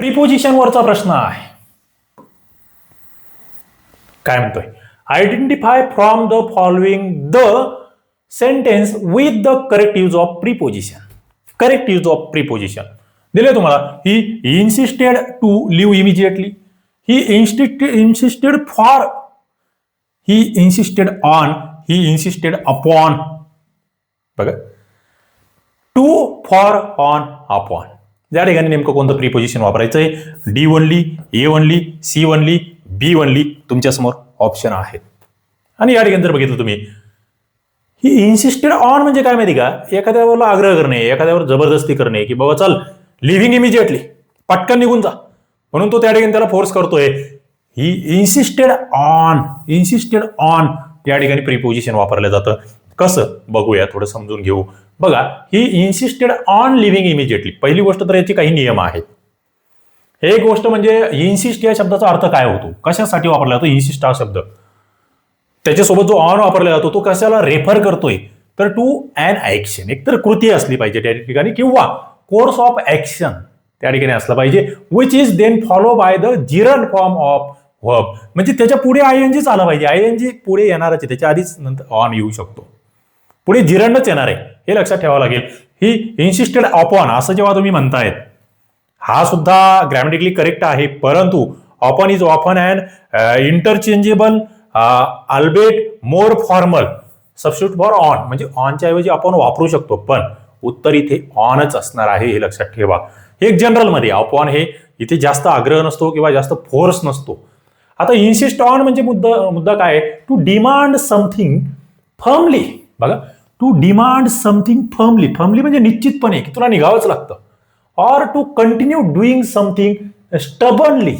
प्रिपोजिशनवरचा प्रश्न आहे. काय म्हणतोय? Identify from the following the sentence with the correct use of preposition correct use of preposition दिले तुम्हाला? He insisted to leave immediately he insisted insisted for he insisted on he insisted upon बघा. To for on upon या ठिकाणी नेमकं कोणतं preposition वापरायचं आहे D only A only C only B only तुमच्यासमोर ऑप्शन आहेत आणि या ठिकाणी जर बघितलं तुम्ही ही इन्सिस्टेड ऑन म्हणजे काय माहिती का? एखाद्यावर आग्रह करणे एखाद्यावर जबरदस्ती करणे की बाबा चल लिव्हिंग इमिजिएटली पटकन निघून जा. म्हणून तो त्या ठिकाणी त्याला फोर्स करतोय. ही इन्सिस्टेड ऑन इन्सिस्टेड ऑन या ठिकाणी प्रिपोजिशन वापरलं जातं. कसं? बघूया थोडं समजून घेऊ. बघा he insisted on leaving immediately पहिली गोष्ट तर याचे काही नियम आहेत. एक गोष्ट म्हणजे इन्सिस्ट या शब्दाचा अर्थ काय होतो? कशासाठी वापरला जातो? इन्सिस्ट हा शब्द. त्याच्यासोबत जो ऑन वापरला जातो तो कशाला रेफर करतोय? तर टू अन ऍक्शन एक तर कृती असली पाहिजे त्या ठिकाणी किंवा कोर्स ऑफ ऍक्शन त्या ठिकाणी असलं पाहिजे which is then follow by the gerund form of verb म्हणजे त्याच्या पुढे आय एन जीच आला पाहिजे. आय एन जी पुढे येणारच आहे. त्याच्या आधीच नंतर ऑन येऊ शकतो. पुढे जिरंडच येणार आहे हे लक्षात ठेवावं लागेल. ही इन्सिस्टेड अपॉन असं जेव्हा तुम्ही म्हणतायत हा सुद्धा ग्रॅमॅटिकली करेक्ट आहे परंतु upon is often and interchangeable albeit more formal substitute for on म्हणजे ऑनच्या ऐवजी आपण वापरू शकतो पण उत्तर इथे ऑनच असणार आहे हे लक्षात ठेवा. हे एक जनरलमध्ये अपॉन हे इथे जास्त आग्रह नसतो किंवा जास्त फोर्स नसतो. आता इन्सिस्ट ऑन म्हणजे मुद्दा मुद्दा काय टू डिमांड समथिंग फर्मली बघा to demand something firmly firmly म्हणजे निश्चितपणे की तुला निघावंच लागतं. Or to continue doing something stubbornly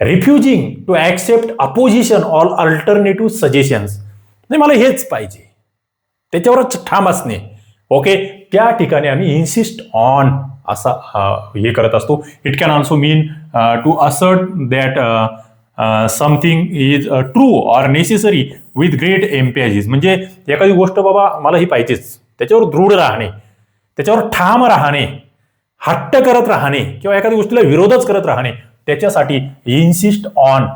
refusing to accept opposition all alternative suggestions नाही मला हेच पाहिजे. त्याच्यावरच ठाम असणे. ओके त्या ठिकाणी आम्ही इन्सिस्ट ऑन असा हे करत असतो. It can also mean to assert that something is true or necessary with great emphasis म्हणजे एखादी गोष्ट बाबा मला ही पाहिजेच. त्याच्यावर दृढ राहणे त्याच्यावर ठाम राहणे हट्ट करत राहणे किंवा एखाद्या गोष्टीला विरोधच करत राहणे त्याच्यासाठी इन्सिस्ट ऑन